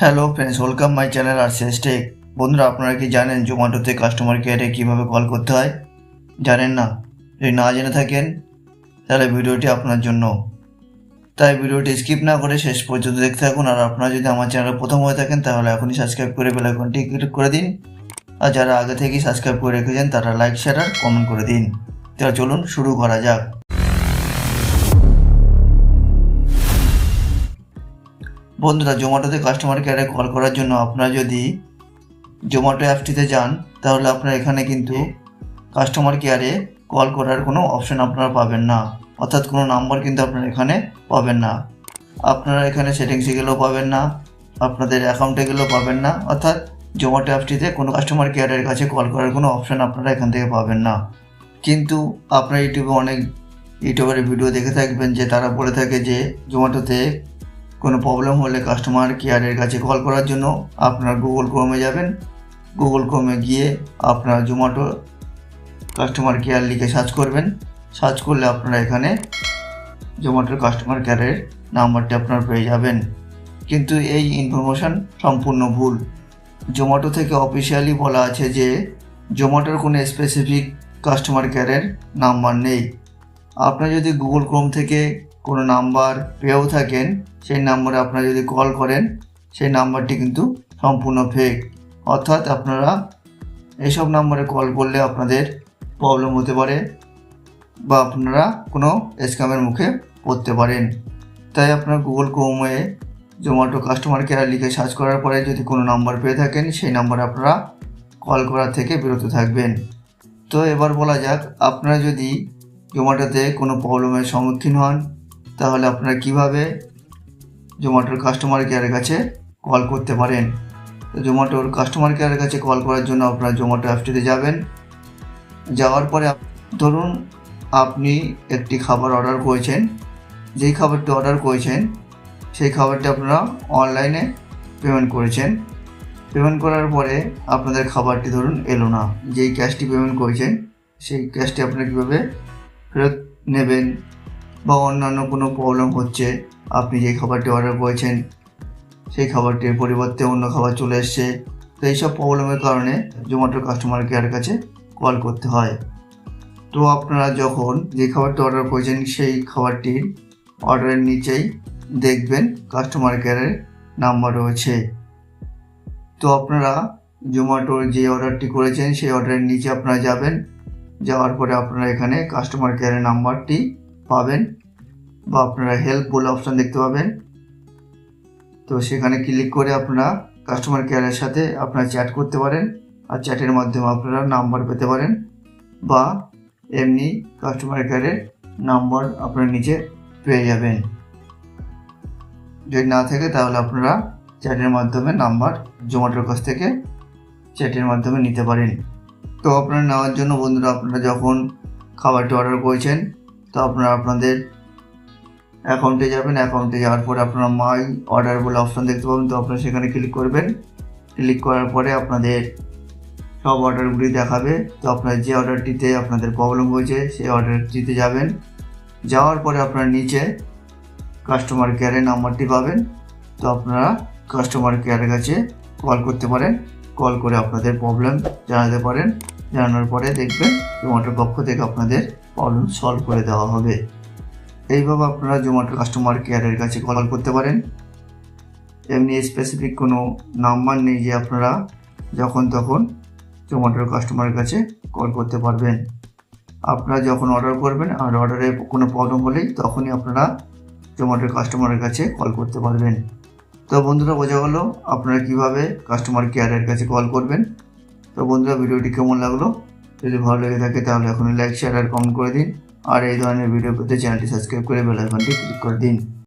Hello friends welcome my channel R tech বন্ধুরা, আপনারা কি জানেন জোম্যাটোতে কাস্টমার কেয়ারে কীভাবে কল করতে হয়? জানেন না? যদি না জেনে থাকেন, তাহলে ভিডিওটি আপনার জন্য। তাই ভিডিওটি স্কিপ না করে শেষ পর্যন্ত দেখতে থাকুন, আর আপনারা যদি আমার চ্যানেলে প্রথম হয়ে থাকেন, তাহলে এখনই সাবস্ক্রাইব করে বেল আইকনটি ক্লিক করে দিন। আর যারা আগে থেকেই সাবস্ক্রাইব করে রেখেছেন, তারা লাইক শেয়ার আর কমেন্ট করে দিন। তাহলে চলুন শুরু করা যাক। বন্ধুরা জোম্যাটোতে কাস্টমার কেয়ারে কল করার জন্য আপনারা যদি জোম্যাটো অ্যাপটিতে যান, তাহলে আপনারা এখানে কিন্তু কাস্টমার কেয়ারে কল করার কোনো অপশন আপনারা পাবেন না। অর্থাৎ কোনো নাম্বার কিন্তু আপনারা এখানে পাবেন না। আপনারা এখানে সেটিংসে গেলেও পাবেন না, আপনাদের অ্যাকাউন্টে গেলেও পাবেন না, অর্থাৎ জোম্যাটো অ্যাপটিতে কোনো কাস্টমার কেয়ারের কাছে কল করার কোনো অপশন আপনারা এখান থেকে পাবেন না। কিন্তু আপনারা ইউটিউবে অনেক ইউটিউবের ভিডিও দেখে থাকবেন যে, তারা বলে থাকে যে জোম্যাটোতে কোনো প্রবলেম হলে কাস্টমার কেয়ারের কাছে কল করার জন্য আপনার গুগল ক্রোমে যাবেন। গুগল ক্রোমে গিয়ে আপনার জোম্যাটো কাস্টমার কেয়ার লিখে সার্চ করবেন। সার্চ করলে আপনারা এখানে জোম্যাটোর কাস্টমার কেয়ারের নাম্বারটি আপনারা পেয়ে যাবেন। কিন্তু এই ইনফরমেশান সম্পূর্ণ ভুল। জোম্যাটো থেকে অফিসিয়ালি বলা আছে যে জোম্যাটোর কোনো স্পেসিফিক কাস্টমার কেয়ারের নাম্বার নেই। আপনার যদি গুগল ক্রোম থেকে কোনো নাম্বার পেয়েও থাকেন, সেই নাম্বারে আপনারা যদি কল করেন, সেই নাম্বারটি কিন্তু সম্পূর্ণ ফেক অর্থাৎ আপনারা এইসব নাম্বারে কল করলে আপনাদের প্রবলেম হতে পারে বা আপনারা কোনো স্ক্যামের মুখে পড়তে পারেন। তাই আপনার গুগল ক্রোমে জোম্যাটো কাস্টমার কেয়ার লিখে সার্চ করার পরে যদি কোনো নাম্বার পেয়ে থাকেন, সেই নাম্বারে আপনারা কল করার থেকে বিরত থাকবেন। তো এবার বলা যাক, আপনারা যদি জোম্যাটোতে কোনো প্রবলেমের সম্মুখীন হন তাহলে আপনারা কীভাবে জোম্যাটোর কাস্টমার কেয়ারের কাছে কল করতে পারেন? তো জোম্যাটোর কাস্টমার কেয়ারের কাছে কল করার জন্য আপনারা জোম্যাটো অ্যাপটিতে যাবেন। যাওয়ার পরে ধরুন আপনি একটি খাবার অর্ডার করেছেন। যেই খাবারটি অর্ডার করেছেন, সেই খাবারটি আপনারা অনলাইনে পেমেন্ট করেছেন। পেমেন্ট করার পরে আপনাদের খাবারটি ধরুন এলো না। যেই ক্যাশটি পেমেন্ট করেছেন, সেই ক্যাশটি আপনারা কীভাবে ফেরত নেবেন? বা অন্যান্য কোনো প্রবলেম হচ্ছে, আপনি যে খাবারটি অর্ডার করেছেন, সেই খাবারটির পরিবর্তে অন্য খাবার চলে এসছে। তো এইসব প্রবলেমের কারণে জোম্যাটোর কাস্টমার কেয়ারের কাছে কল করতে হয়। তো আপনারা যখন যে খাবারটি অর্ডার করেছেন, সেই খাবারটির অর্ডারের নিচেই দেখবেন কাস্টমার কেয়ারের নাম্বার রয়েছে। তো আপনারা জোম্যাটোর যে অর্ডারটি করেছেন, সেই অর্ডারের নিচে আপনারা যাবেন। যাওয়ার পরে আপনারা এখানে কাস্টমার কেয়ারের নাম্বারটি পাবেন বা আপনারা হেল্প বলে অপশান দেখতে পাবেন। তো সেখানে ক্লিক করে আপনারা কাস্টমার কেয়ারের সাথে আপনারা চ্যাট করতে পারেন আর চ্যাটের মাধ্যমে আপনারা নাম্বার পেতে পারেন বা এমনি কাস্টমার কেয়ারের নাম্বার আপনারা নিচে পেয়ে যাবেন। যদি না থাকে তাহলে আপনারা চ্যাটের মাধ্যমে নাম্বার জোম্যাটোর কাছ থেকে চ্যাটের মাধ্যমে নিতে পারেন। তো আপনারা নেওয়ার জন্য বন্ধুরা আপনারা যখন খাবারটি অর্ডার করেছেন তো আপনারা আপনাদের অ্যাকাউন্টে যাবেন অ্যাকাউন্টে যাওয়ার পরে আপনারা মাই অর্ডার বলে অপশান দেখতে পাবেন। তো আপনারা সেখানে ক্লিক করবেন। ক্লিক করার পরে আপনাদের সব অর্ডারগুলি দেখাবে। তো আপনার যে অর্ডারটিতে আপনাদের প্রবলেম হয়েছে, সেই অর্ডারটিতে যাবেন। যাওয়ার পরে আপনারা নিচে কাস্টমার কেয়ারের নাম্বারটি পাবেন। তো আপনারা কাস্টমার কেয়ারের কাছে কল করতে পারেন। কল করে আপনাদের প্রবলেম জানাতে পারেন। জানানোর পরে দেখবেন জোম্যাটোর পক্ষ থেকে আপনাদের প্রবলেম সলভ করে দেওয়া হবে। এইভাবে আপনারা জোম্যাটো কাস্টমার কেয়ারের কাছে কল করতে পারেন। এমনি স্পেসিফিক কোনো নাম্বার নেই যে আপনারা যখন তখন জোম্যাটোর কাস্টমারের কাছে কল করতে পারবেন। আপনারা যখন অর্ডার করবেন আর অর্ডারে কোনো প্রবলেম হলেই তখনই আপনারা জোম্যাটোর কাস্টমারের কাছে কল করতে পারবেন। তো বন্ধুরা, বোঝা গেলো আপনারা কীভাবে কাস্টমার কেয়ারের কাছে কল করবেন। তো বন্ধুরা, ভিডিওটি কেমন লাগল? যদি ভালো লেগে থাকে তাহলে এখনই লাইক শেয়ার আর কমেন্ট করে দিন। আর এই ধরনের ভিডিও পেতে চ্যানেলটি সাবস্ক্রাইব করে বেল আইকনটি ক্লিক করে দিন।